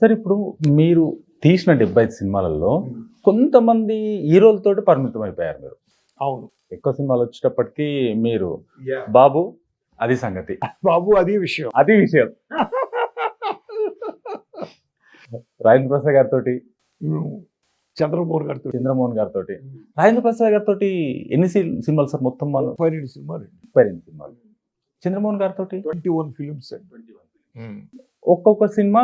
Sir ఇప్పుడు మీరు తీసిన డెబ్బై ఐదు సినిమాలలో కొంతమంది హీరోలతోటి పరిమితం అయిపోయారు మీరు. అవును. ఎక్కువ సినిమాలు వచ్చేటప్పటికి మీరు బాబు అది సంగతి. బాబు అది విషయం. అది విషయం. రాజేంద్ర ప్రసాద్ గారితో చంద్రబాబు గారితో చంద్రమోహన్ గారితో రాజేంద్ర ప్రసాద్ గారితో ఎన్ని సి- సినిమాలు సార్ మొత్తం వాళ్ళు? పన్నెండు సినిమాలు రెండు సినిమాలు. చంద్రమోహన్ గారితో ట్వంటీ వన్ ఫిలిమ్స్ ఒక్కొక్క సినిమా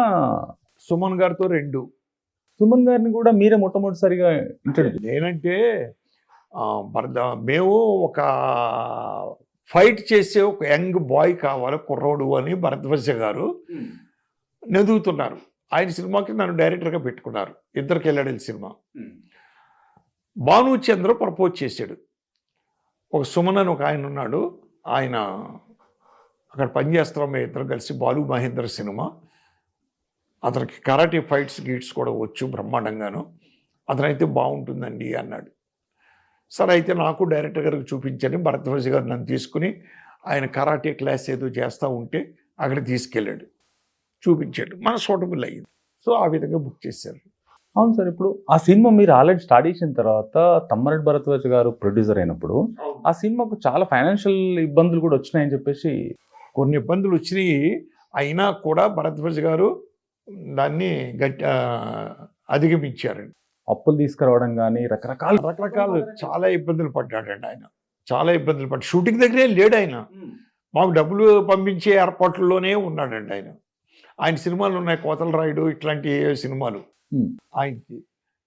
సుమన్ గారితో రెండు. సుమన్ గారిని కూడా మీరే మొట్టమొదటిసారిగా ఇంట్రడ్యూస్ నేనంటే మేము ఒక ఫైట్ చేసే ఒక యంగ్ బాయ్ కావాలి కుర్రోడు అని భరద్వాజ గారు నెదుగుతున్నారు. ఆయన సినిమాకి నన్ను డైరెక్టర్గా పెట్టుకున్నారు. ఇద్దరికి వెళ్ళాడు సినిమా. భాను చంద్ర ప్రపోజ్ చేశాడు. ఒక సుమన్ అని ఒక ఆయన ఉన్నాడు. ఆయన అక్కడ పనిచేస్తున్నాం మేము ఇద్దరు కలిసి బాలు మహేంద్ర సినిమా. అతనికి కరాటే ఫైట్స్ గీట్స్ కూడా వచ్చు బ్రహ్మాండంగాను. అతనైతే బాగుంటుందండి అన్నాడు. సరే అయితే నాకు డైరెక్టర్ గారికి చూపించని భరద్వాజ్ గారు నన్ను తీసుకుని ఆయన కరాటే క్లాస్ ఏదో చేస్తూ ఉంటే అక్కడ తీసుకెళ్ళాడు. చూపించాడు. మన సూటబుల్ అయ్యింది. సో ఆ విధంగా బుక్ చేశారు. అవును సార్ ఇప్పుడు ఆ సినిమా మీరు ఆల్రెడీ స్టార్ట్ చేసిన తర్వాత తమ్మరెడ్డి భరద్వాజ్ గారు ప్రొడ్యూసర్ అయినప్పుడు ఆ సినిమాకు చాలా ఫైనాన్షియల్ ఇబ్బందులు కూడా వచ్చినాయని చెప్పేసి కొన్ని ఇబ్బందులు వచ్చినాయి. అయినా కూడా భరద్వాజ్ గారు దాన్ని గట్టి అధిగమించారండి. అప్పులు తీసుకురావడం కానీ రకరకాల రకరకాల చాలా ఇబ్బందులు పడ్డాడండి ఆయన. చాలా ఇబ్బందులు పడ్డాడు షూటింగ్ దగ్గరే లేడు ఆయన. మాకు డబ్బులు పంపించే ఏర్పాట్లలోనే ఉన్నాడండి ఆయన. ఆయన సినిమాలు ఉన్నాయి కోతల రాయుడు ఇట్లాంటి సినిమాలు. ఆయనకి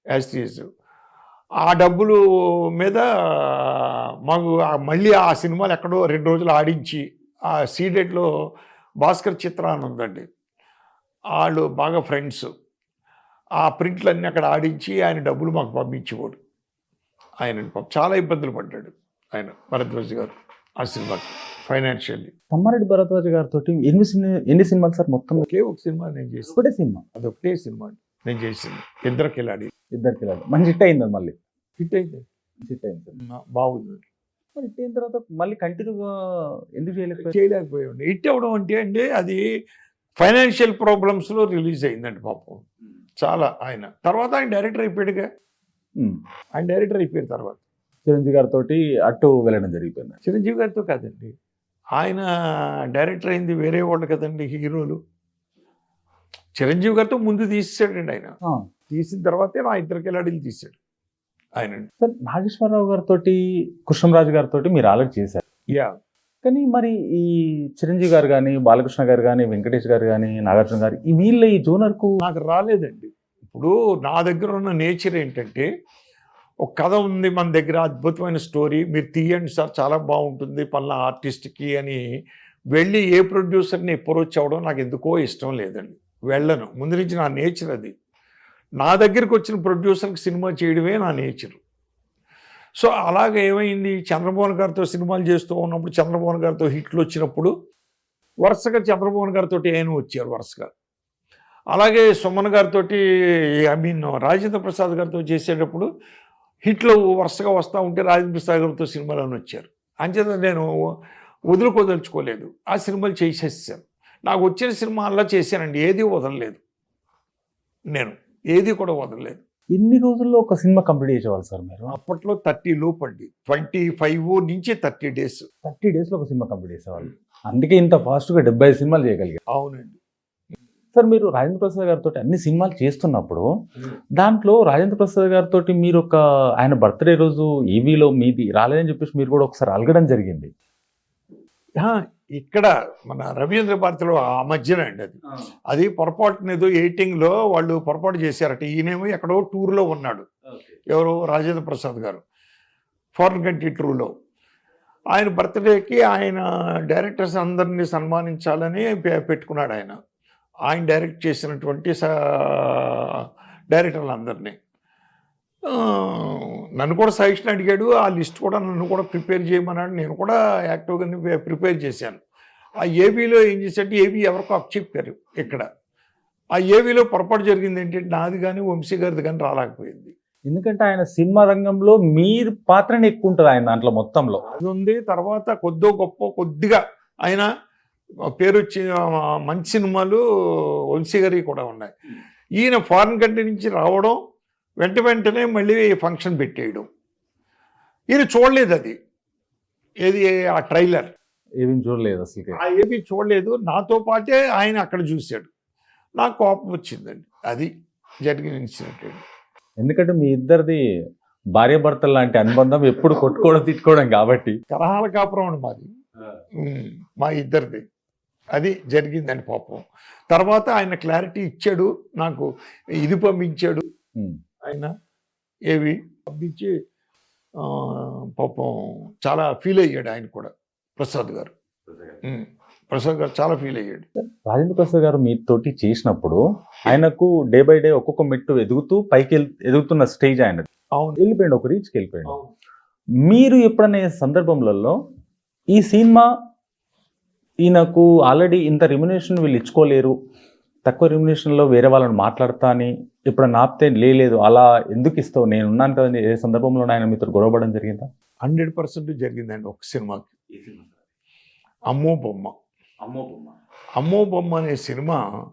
యాస్టీస్ ఆ డబ్బులు మీద మాకు ఆ- మళ్ళీ ఆ సినిమాలు ఎక్కడో రెండు రోజులు ఆడించి ఆ సీడెడ్లో భాస్కర్ చిత్ర అని ఉందండి వాళ్ళు బాగా ఫ్రెండ్స్ ఆ ప్రింట్లన్నీ అక్కడ ఆడించి ఆయన డబ్బులు మాకు పంపించేవాడు. ఆయన చాలా ఇబ్బందులు పడ్డాడు ఆయన భరద్వాజ్ గారు ఆ సినిమాకి ఫైనాన్షియల్లీ తమ్మారెడ్డి భరద్వాజ్ గారితో ఎన్ని సినిమా ఎన్ని సినిమాలు సార్ మొత్తం? ఒకే ఒక సినిమా నేను చేసి ఒకటే సినిమా? అదొకటే సినిమా నేను చేసింది ఇద్దరు కిలాడి ఇద్దరికి వెళ్ళాలి మంచి హిట్ అయింది మళ్ళీ? హిట్ అయితే హిట్ అయింది బాగుంది మరి హిట్ అయిన తర్వాత మళ్ళీ కంటిన్యూగా ఎందుకు చేయలేకపోయారు? చేయలేకపోయాడు హిట్ అవ్వడం అంటే అండి అది ఫైనాన్షియల్ ప్రాబ్లమ్స్లో రిలీజ్ అయిందండి పాపం. చాలా ఆయన. తర్వాత ఆయన డైరెక్టర్ అయిపోయాడుగా. ఉమ్. ఆయన డైరెక్టర్ అయిపోయారు తర్వాత. చిరంజీవి గారితో అటు వెళ్ళడం జరిగిపోయింది. చిరంజీవి గారితో కాదండి. ఆయన డైరెక్టర్ అయింది వేరే వాళ్ళు కదండి హీరోలు. చిరంజీవి గారితో ముందు తీసాడండి ఆయన. ఆ. తీసిన తర్వాతే నా ఇద్దరు కిలాడీలు తీశాడు ఆయన. సార్ నాగేశ్వరరావు గారితో కృష్ణరాజు గారితో మీరు ఆల్రెడీ చేశారు? యా కానీ మరి ఈ చిరంజీవి గారు కానీ బాలకృష్ణ గారు కానీ వెంకటేష్ గారు కానీ నాగార్జున గారు ఈ వీళ్ళ ఈ జోనర్కు నాకు రాలేదండి. ఇప్పుడు నా దగ్గర ఉన్న నేచర్ ఏంటంటే ఒక కథ ఉంది మన దగ్గర అద్భుతమైన స్టోరీ. మీరు తీయండి సార్ చాలా బాగుంటుంది పలానా ఆర్టిస్ట్కి అని వెళ్ళి ఏ ప్రొడ్యూసర్ని అప్రోచ్ అవ్వడం నాకు ఎందుకో ఇష్టం లేదండి. వెళ్ళను. ముందు నుంచి నా నేచర్ అది. నా దగ్గరికి వచ్చిన ప్రొడ్యూసర్కి సినిమా చేయడమే నా నేచర్. సో అలాగే ఏమైంది? చంద్రమోహన్ గారితో సినిమాలు చేస్తూ ఉన్నప్పుడు చంద్రమోహన్ గారితో హిట్లు వచ్చినప్పుడు వరుసగా చంద్రమోహన్ గారితో ఆయన వచ్చారు వరుసగా. అలాగే సుమన్ గారితో ఐ మీన్ రాజేంద్ర ప్రసాద్ గారితో చేసేటప్పుడు హిట్లు వరుసగా వస్తూ ఉంటే రాజేంద్ర ప్రసాద్ గారితో సినిమాలను వచ్చారు. అంచేత నేను వదులుకోదలుచుకోలేదు. ఆ సినిమాలు చేసేసాను. నాకు వచ్చిన సినిమా అలా చేశానండి. ఏది వదలలేదు. నేను ఏది కూడా వదలలేదు. ఎన్ని రోజుల్లో ఒక సినిమా కంప్లీట్ చేసేవాళ్ళు సార్ మీరు? అప్పట్లో థర్టీ లోపు అండి. ట్వంటీ ఫైవ్ నుంచి థర్టీ డేస్. థర్టీ డేస్లో ఒక సినిమా కంప్లీట్ చేసేవాళ్ళు. అందుకే ఇంత ఫాస్ట్గా డెబ్బై ఐదు సినిమాలు చేయగలిగారు. అవునండి. సార్ మీరు రాజేంద్ర ప్రసాద్ గారితో అన్ని సినిమాలు చేస్తున్నప్పుడు దాంట్లో రాజేంద్ర ప్రసాద్ గారితో మీరు ఒక ఆయన బర్త్డే రోజు ఈవీలో మీది రాలేదని చెప్పేసి మీరు కూడా ఒకసారి అలగడం జరిగింది. ఇక్కడ మన రవీంద్ర భారతిలో ఆ మధ్యన అండి అది. అది పొరపాటున ఏదో ఎయిటింగ్లో వాళ్ళు పొరపాటు చేశారట. ఈయనేమో ఎక్కడో టూర్లో ఉన్నాడు. ఎవరు? రాజేంద్ర ప్రసాద్ గారు. ఫారిన్ కంట్రీ టూర్లో. ఆయన బర్త్డేకి ఆయన డైరెక్టర్స్ అందరినీ సన్మానించాలని పెట్టుకున్నాడు ఆయన. ఆయన డైరెక్ట్ చేసినటువంటి స- డైరెక్టర్లు అందరినీ ఆ, నన్ను కూడా సజెషన్ అడిగాడు. ఆ లిస్ట్ కూడా నన్ను కూడా ప్రిపేర్ చేయమన్నాడు. నేను కూడా యాక్టివ్గా ప్రిపేర్ చేశాను. ఆ ఏబీలో ఏం చేశాడంటే ఏబీ ఎవరికో అప్ చెప్పారు ఇక్కడ. ఆ ఏబీలో పొరపాటు జరిగింది ఏంటంటే నాది కానీ వంశీ గారిది కానీ రాలేకపోయింది. ఎందుకంటే ఆయన సినిమా రంగంలో మీరు పాత్రని ఎక్కువ ఉంటుంది ఆయన దాంట్లో మొత్తంలో. అది ఉంది. తర్వాత కొద్దో గొప్ప కొద్దిగా ఆయన పేరు వచ్చి ఆ, మంచి సినిమాలు వంశీ గారి కూడా ఉన్నాయి. ఈయన ఫారిన్ కంట్రీ నుంచి రావడం వెంట వెంటనే మళ్ళీ ఫంక్షన్ పెట్టేయడం. ఈయన చూడలేదు అది. ఏది ఆ ట్రైలర్? ఏమీ చూడలేదు అసలు ఆ ఏమీ చూడలేదు. నాతో పాటే ఆయన అక్కడ చూశాడు. నాకు కోపం వచ్చిందండి. అది జరిగిన ఇన్సిడెంట్ ఎందుకంటే మీ ఇద్దరిది భార్యాభర్తలు లాంటి అనుబంధం ఎప్పుడు కొట్టుకోవడం తిట్టుకోవడం కాబట్టి. కలహాల కాపురం అండి మాది. మా ఇద్దరిది. అది జరిగిందండి పాపం. తర్వాత ఆయన క్లారిటీ ఇచ్చాడు. నాకు ఇది పంపించాడు. ఆయన ఏవి పంపించి పాపం చాలా ఫీల్ అయ్యాడు ఆయన కూడా ప్రసాద్ గారు. ప్రసాద్ గారు చాలా ఫీల్ అయ్యాడు. రాజేంద్ర ప్రసాద్ గారు మీతోటి చేసినప్పుడు ఆయనకు డే బై డే ఒక్కొక్క మెట్టు ఎదుగుతూ పైకి ఎదుగుతున్న స్టేజ్ ఆయన అవును. వెళ్ళిపోయాడు ఒక రీచ్కి వెళ్ళిపోయాడు. మీరు ఎప్పుడనే సందర్భంలో ఈ సినిమా ఈయనకు ఆల్రెడీ ఇంత రెమ్యునేషన్ వీళ్ళు ఇచ్చుకోలేరు తక్కువ రెమ్యునేషన్లో వేరే వాళ్ళని మాట్లాడతా అని ఎప్పుడన్నా ఆపితే లేదు అలా ఎందుకు ఇస్తావు? నేను ఉన్నాను కదండి ఏ సందర్భంలో ఆయన మీతో గొడవపడడం జరిగిందా? హండ్రెడ్ పర్సెంట్ జరిగిందండి ఒక సినిమాకి. అమ్మో బొమ్మ. అమ్మో బొమ్మ. అనే సినిమా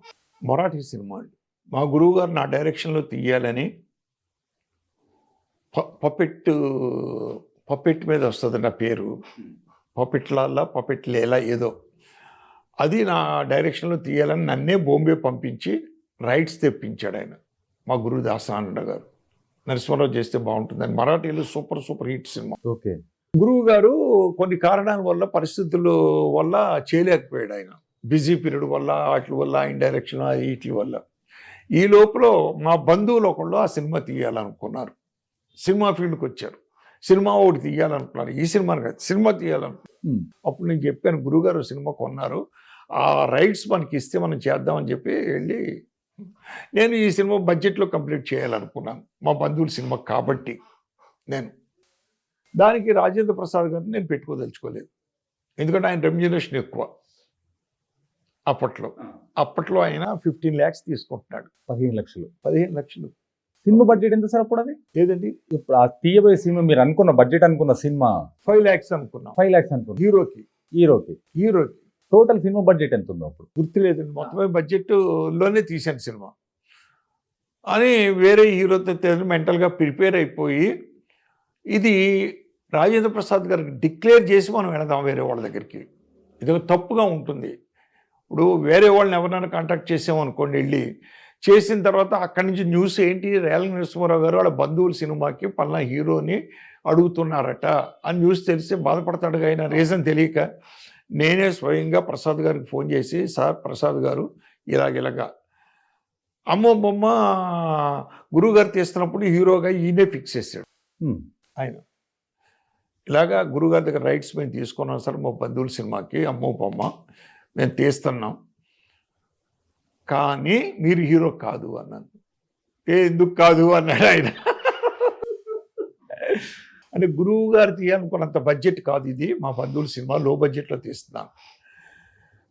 మొరాఠీ సినిమా అండి. మా గురువు గారు నా డైరెక్షన్లో తీయాలని పపెట్ పపెట్ మీద వస్తుంది నా పేరు. పపెట్లాల్లా పపెట్ లేలా ఏదో. అది నా డైరెక్షన్లో తీయాలని నన్నే బాంబే పంపించి రైట్స్ తెప్పించాడు ఆయన. మా గురువు దాసానంద గారు నరసింహారావు చేస్తే బాగుంటుందని మరాఠీలో సూపర్ సూపర్ హిట్ సినిమా. ఓకే. గురువు గారు కొన్ని కారణాల వల్ల పరిస్థితుల వల్ల చేయలేకపోయాడు ఆయన. బిజీ పీరియడ్ వల్ల వాటి వల్ల ఆయన డైరెక్షన్ వీటి వల్ల. ఈ లోపల మా బంధువులు ఒకళ్ళు ఆ సినిమా తీయాలనుకున్నారు. సినిమా ఫీల్డ్కి వచ్చారు. సినిమా ఒకటి తీయాలనుకున్నారు. ఈ సినిమా కాదు సినిమా తీయాలనుకున్నారు. అప్పుడు నేను చెప్పాను గురువుగారు సినిమా కొన్నారు. ఆ రైట్స్ మనకి ఇస్తే మనం చేద్దామని చెప్పి వెళ్ళి నేను ఈ సినిమా బడ్జెట్లో కంప్లీట్ చేయాలనుకున్నాను. మా బంధువుల సినిమా కాబట్టి నేను. దానికి రాజేంద్ర ప్రసాద్ గారిని నేను పెట్టుకోదలుచుకోలేదు. ఎందుకంటే ఆయన రెమ్యునరేషన్ ఎక్కువ అప్పట్లో. అప్పట్లో ఆయన ఫిఫ్టీన్ ల్యాక్స్ తీసుకుంటున్నాడు. పదిహేను లక్షలు. పదిహేను లక్షలు. సినిమా బడ్జెట్ ఎంత సార్ అప్పుడు అది లేదండి ఇప్పుడు ఆ తీయబోయే సినిమా మీరు అనుకున్న బడ్జెట్ అనుకున్న సినిమా ఫైవ్ ల్యాక్స్ అనుకున్నాం. ఫైవ్ లాక్స్ అనుకున్నా. హీరోకి. హీరోకి. హీరోకి. టోటల్ సినిమా బడ్జెట్ ఎంత ఉందో అప్పుడు గుర్తులేదు మొత్తమే బడ్జెట్లోనే తీశాను సినిమా. అని వేరే హీరోతో మెంటల్గా ప్రిపేర్ అయిపోయి ఇది రాజేంద్ర ప్రసాద్ గారికి డిక్లేర్ చేసి మనం వెళదాం వేరే వాళ్ళ దగ్గరికి. ఇది ఒక తప్పుగా ఉంటుంది. ఇప్పుడు వేరే వాళ్ళని ఎవరైనా కాంటాక్ట్ చేసామనుకోండి వెళ్ళి చేసిన తర్వాత అక్కడి నుంచి న్యూస్ ఏంటి? రేల నరసింహారావు గారు వాళ్ళ బంధువుల సినిమాకి పలానా హీరోని అడుగుతున్నారట. అని న్యూస్ తెలిసి బాధపడతాడు ఆయన రీజన్ తెలియక నేనే స్వయంగా ప్రసాద్ గారికి ఫోన్ చేసి సార్ ప్రసాద్ గారు ఇలాగిలాగా అమ్మో బొమ్మ గురువు గారు తీస్తున్నప్పుడు హీరోగా ఈయనే ఫిక్స్ చేశాడు. ఆయన. ఇలాగా గురుగారి దగ్గర రైట్స్ మేము తీసుకున్నాం సార్ మా బంధువుల సినిమాకి అమ్మో బొమ్మ మేము తీస్తున్నాం. కానీ మీరు హీరో కాదు అన్నాను. ఏ ఎందుకు కాదు? అన్నాడు ఆయన. అంటే గురువు గారు తీయాలనుకున్నంత బడ్జెట్ కాదు ఇది. మా బంధువుల సినిమా లో బడ్జెట్లో తీస్తున్నాను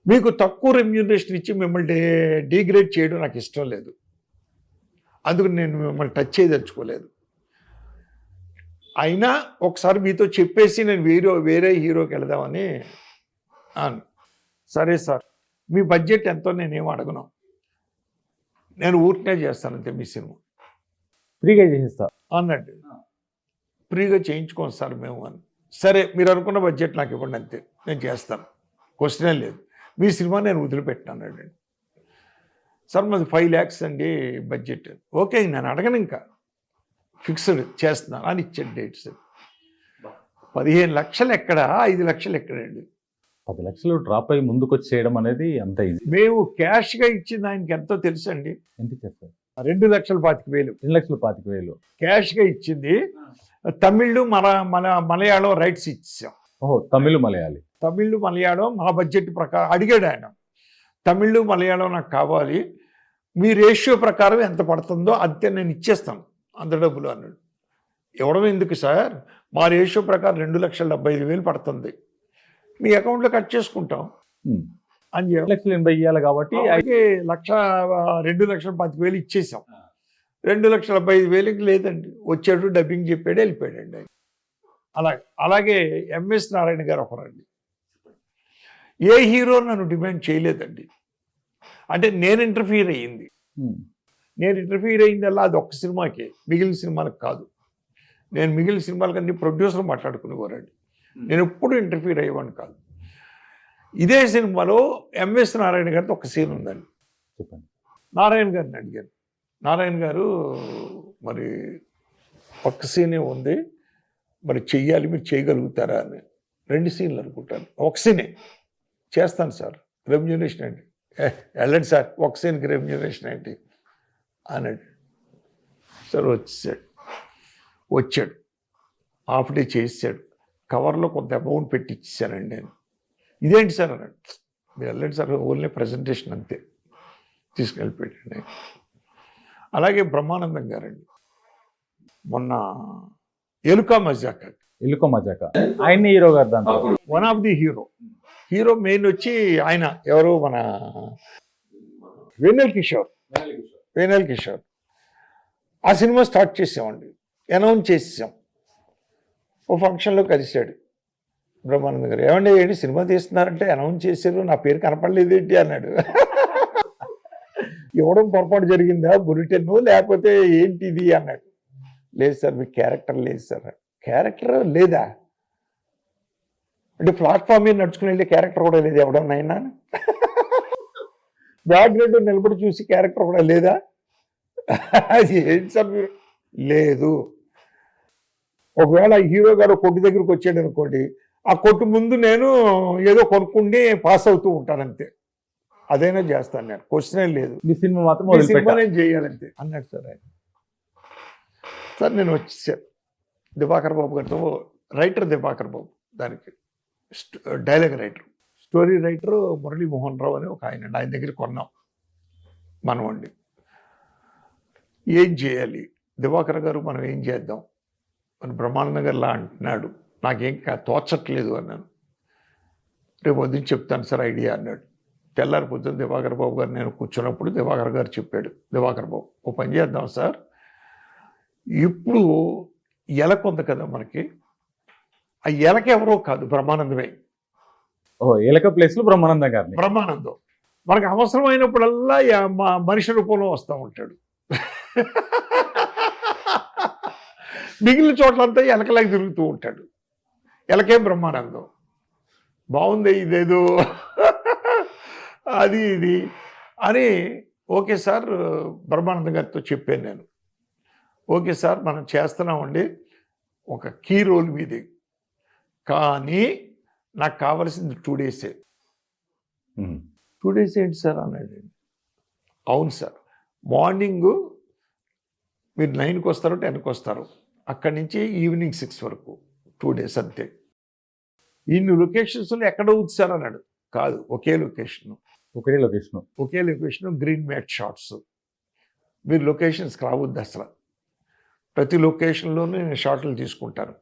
మీకు తక్కువ రెమ్యూనరేషన్ ఇచ్చి మిమ్మల్ని డీగ్రేడ్ చేయడం నాకు ఇష్టం లేదు. అందుకు నేను మిమ్మల్ని టచ్ చేయదలుచుకోలేదు. అయినా ఒకసారి మీతో చెప్పేసి నేను వేరే వేరే హీరోకి వెళదామని అను సరే సార్. మీ బడ్జెట్ ఎంతో నేనేం అడగను. నేను ఊరికనే చేస్తానంతే మీ సినిమా. ఫ్రీగా చేసేస్తా. అన్నట్టు. ఫ్రీగా చేయించుకోండి సార్ మేము అని. సరే మీరు అనుకున్న బడ్జెట్ నాకు ఇవ్వండి అంతే. నేను చేస్తాను. క్వశ్చనే లేదు. మీ సినిమా నేను వదిలిపెట్టాను అండి. సార్ మాది ఫైవ్ ల్యాక్స్ అండి బడ్జెట్. ఓకే నేను అడగను ఇంకా. ఫిక్స్డ్ చేస్తున్నాను అని ఇచ్చాడు డేట్స్. పదిహేను లక్షలు ఎక్కడ? ఐదు లక్షలు ఎక్కడండి? పది లక్షలు డ్రాప్ అయ్యి ముందుకు వచ్చి చేయడం అనేది అంత ఈజీ మేము క్యాష్గా ఇచ్చింది ఆయనకి ఎంతో తెలుసండి. ఎంత చేస్తారు రెండు లక్షల పాతిక వేలు. రెండు లక్షలు పాతిక వేలు. క్యాష్గా ఇచ్చింది తమిళ్ మన మన మలయాళం రైట్స్ ఇచ్చాం. ఓహో తమిళ్ మలయాళి. తమిళ్ మలయాళం మా బడ్జెట్ ప్రకారం అడిగాడు ఆయన. తమిళ్ మలయాళం నాకు కావాలి. మీ రేషియో ప్రకారం ఎంత పడుతుందో అంతే నేను ఇచ్చేస్తాను అంత డబ్బులు అన్నాడు. ఇవ్వడం ఎందుకు సార్? మా రేషియో ప్రకారం రెండు లక్షల డెబ్బై ఐదు వేలు పడుతుంది. మీ అకౌంట్లో కట్ చేసుకుంటాం. అని రెండు లక్షలు ఎనభై ఇవ్వాలి కాబట్టి అలాగే లక్ష రెండు లక్షల పది వేలు ఇచ్చేసాం. రెండు లక్షల ఐదు వేలకి లేదండి. వచ్చాడు డబ్బింగ్ చెప్పాడు వెళ్ళిపోయాడండి ఆయన. అలాగే అలాగే ఎంఎస్ నారాయణ గారు ఒకరండి. ఏ హీరో నన్ను డిమాండ్ చేయలేదండి. అంటే నేను ఇంటర్ఫీర్ అయ్యింది. నేను ఇంటర్ఫీర్ అయిందల్లా అది ఒక్క సినిమాకే మిగిలిన సినిమాలకు కాదు. నేను మిగిలిన సినిమాలకు అన్ని ప్రొడ్యూసర్ మాట్లాడుకునేవారండి. నేను ఎప్పుడు ఇంటర్ఫీర్ అయ్యేవాడిని కాదు. ఇదే సినిమాలో ఎంఎస్ నారాయణ గారితో ఒక సీన్ ఉందండి. చెప్పండి. నారాయణ గారిని అడిగాను. నారాయణ గారు మరి ఒక్క సీనే ఉంది. మరి చెయ్యాలి మీరు చేయగలుగుతారా అని రెండు సీన్లు అనుకుంటాను. ఒక సీనే చేస్తాను సార్. రెమ్యునేషన్ ఏంటి? "ఏ, వెళ్ళండి సార్ ఒక సీన్కి రెమ్యునేషన్ ఏంటి? అన్నాడు. సార్ వచ్చాడు. వచ్చాడు. హాఫ్ డే చేసాడు కవర్లో కొంత అమౌంట్ పెట్టి ఇచ్చేసానండి నేను. ఇదేంటి సార్ అన్నాడు. మీరు వెళ్ళండి సార్ ఓన్లీ ప్రజెంటేషన్ అంతే. తీసుకెళ్ళిపోయాడు అలాగే బ్రహ్మానందం గారండి. మొన్న ఎలుకా మజాక. ఇల్లుకో మజాక. ఆయన హీరో గారు దాంట్లో. One of the hero hero main వచ్చి ఆయన. ఎవరు? మన వేనల్ కిషోర్. వేనల్ కిషోర్. ఆ సినిమా స్టార్ట్ చేసామండి. అనౌన్స్ చేసాం ఓ ఫంక్షన్లో కలిశాడు బ్రహ్మానంద గారు. ఏమండి ఏంటి సినిమా తీస్తున్నారంటే అనౌన్స్ చేశారు. నా పేరు కనపడలేదు ఏంటి? అన్నాడు. ఇవ్వడం పొరపాటు జరిగిందా? బురిటెన్ లేకపోతే ఏంటిది అన్నాడు. లేదు సార్ మీ క్యారెక్టర్ లేదు సార్. క్యారెక్టర్ లేదా? అంటే ప్లాట్ఫామ్ మీద నడుచుకుని వెళ్ళే క్యారెక్టర్ కూడా లేదు ఎవడన్నా? బ్యాక్గ్రౌండ్ నిలబడి చూసి క్యారెక్టర్ కూడా లేదా? అది ఏంటి సార్ మీరు? లేదు. ఒకవేళ హీరో గారు కొట్టు దగ్గరికి వచ్చాడు అనుకోండి ఆ కొట్టు ముందు నేను ఏదో కొనుక్కుండి పాస్ అవుతూ ఉంటాను అంతే. అదైనా చేస్తాను నేను. క్వశ్చనే లేదు. మీ సినిమా మాత్రం సినిమా నేను చేయాలంతే. అన్నాడు సార్ ఆయన. సార్ నేను వచ్చేసాను దివాకర్ బాబు గారితో రైటర్ దివాకర్ బాబు దానికి dialogue writer story writer Murali Mohan Rao అని ఒక ఆయన ఆయన దగ్గర కొన్నాం మనవండి ఏం చేయాలి? దివాకర్ గారు మనం ఏం చేద్దాం? మన బ్రహ్మానంద గారు లా అంటున్నాడు. నాకేం తోచట్లేదు అన్నాను. రేపు వద్దని చెప్తాను సార్ ఐడియా అన్నాడు. తెల్లారి పొద్దున్న దివాకర్ బాబు గారు నేను కూర్చున్నప్పుడు దివాకర్ గారు చెప్పాడు దివాకర్ బాబు ఓ పని చేద్దాం సార్. ఇప్పుడు ఎలక ఉంది కదా మనకి ఆ ఎలక ఎవరో కాదు బ్రహ్మానందమే. ఓ ఏలక ప్లేస్లో బ్రహ్మానందం గారిని. బ్రహ్మానందం. మనకు అవసరమైనప్పుడల్లా మా మనిషి రూపంలో వస్తూ ఉంటాడు. మిగిలిన చోట్లంతా ఎలకలాగా తిరుగుతూ ఉంటాడు. ఎలకే బ్రహ్మానందం. బాగుంది ఇదేదో. అది ఇది అని ఓకే సార్ బ్రహ్మానందం గారితో చెప్పాను నేను. ఓకే సార్ మనం చేస్తున్నామండి. ఒక కీ రోల్ మీది. కానీ నాకు కావాల్సింది టూ డేసే. టూ డేస్ ఏంటి సార్ అన్నాడు అవును సార్. మార్నింగ్ మీరు నైన్కి వస్తారు టెన్కి వస్తారు. అక్కడి నుంచి ఈవినింగ్ సిక్స్ వరకు. టూ డేస్ అంతే. ఇన్ని లొకేషన్స్లో ఎక్కడ అవుతుంది సార్ అన్నాడు. కాదు ఒకే లొకేషన్. ఒకటే లొకేషన్ ఒకే లొకేషన్ గ్రీన్ మ్యాట్ షాట్స్ మీరు లొకేషన్స్కి రావద్దు అసలు. ప్రతి లొకేషన్లోనూ నేను షాట్లు తీసుకుంటాను.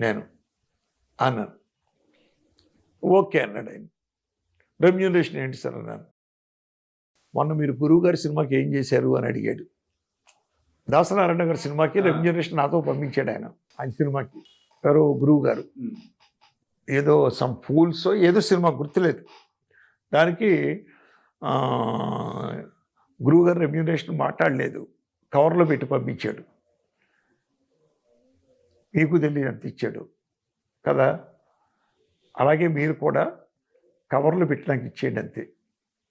నేను అన్నాను. ఓకే అన్నాడు ఆయన. రెమ్యూనరేషన్ ఏంటి సార్ అన్నాను. మొన్న మీరు గురువు గారి సినిమాకి ఏం చేశారు అని అడిగాడు. దాసనారాయణ గారి సినిమాకి రెమ్యూనరేషన్ నాతో పంపించాడు ఆయన. ఆయన సినిమాకి. ఎవరో గురువు గారు. ఏదో సమ్ ఫూల్స్ ఏదో సినిమా గుర్తులేదు. దానికి గురువుగారు రెమ్యునేషన్ మాట్లాడలేదు. కవర్లో పెట్టి పంపించాడు. మీకు తెలియదు అంత ఇచ్చాడు. కదా? అలాగే మీరు కూడా కవర్లు పెట్టడానికి ఇచ్చేయండి అంతే.